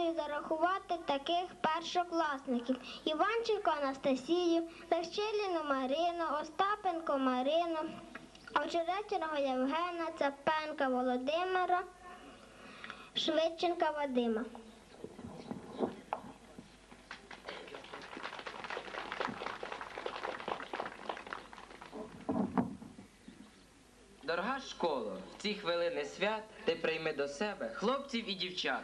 нагодою зарахувати таких першокласників: Іванченко Анастасію, Лещиліну Марину, Остапенко Марину, Очеретяного Євгена, Цапенка Володимира, Швидченка Вадима. Дорога школо, в ці хвилини свят ти прийми до себе хлопців і дівчат.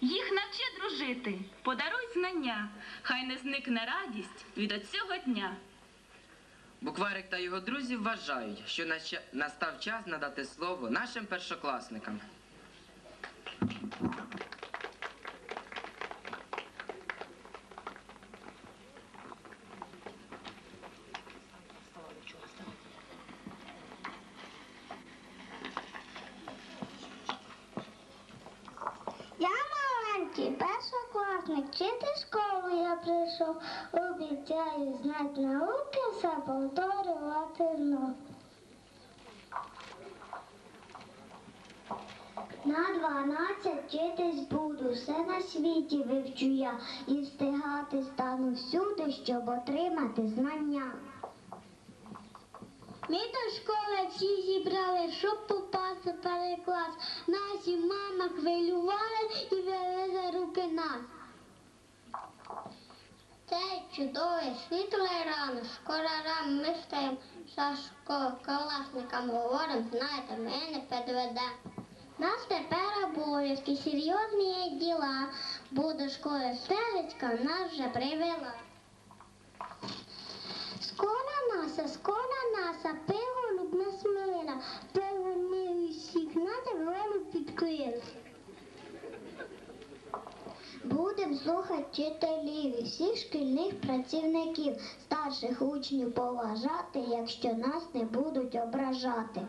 Їх навчи дружити, подаруй знання, хай не зникне радість від оцього дня. Букварик та його друзі вважають, що настав час надати слово нашим першокласникам. Я маленький, вчити школу я прийшов, обіцяю знати науки, все повторювати знов. На дванадцять вчитись буду, все на світі вивчу я і встигати стану всюди, щоб отримати знання. Ми до школи всі зібрали, щоб попасти в перший клас. Наші мами хвилювали і вели за руки нас. Цей чудовий світлий ранок, скоро рано. Ми стаємо за школокласникам говоримо, знаєте, ми не підведемо. Нас тепер обов'язки, серйозні діла, бо до школи стежечка нас вже привела. Скоро наса, скоро наса, пиво любна смина, Будем слухати вчителів і всіх шкільних працівників, старших учнів поважати, якщо нас не будуть ображати.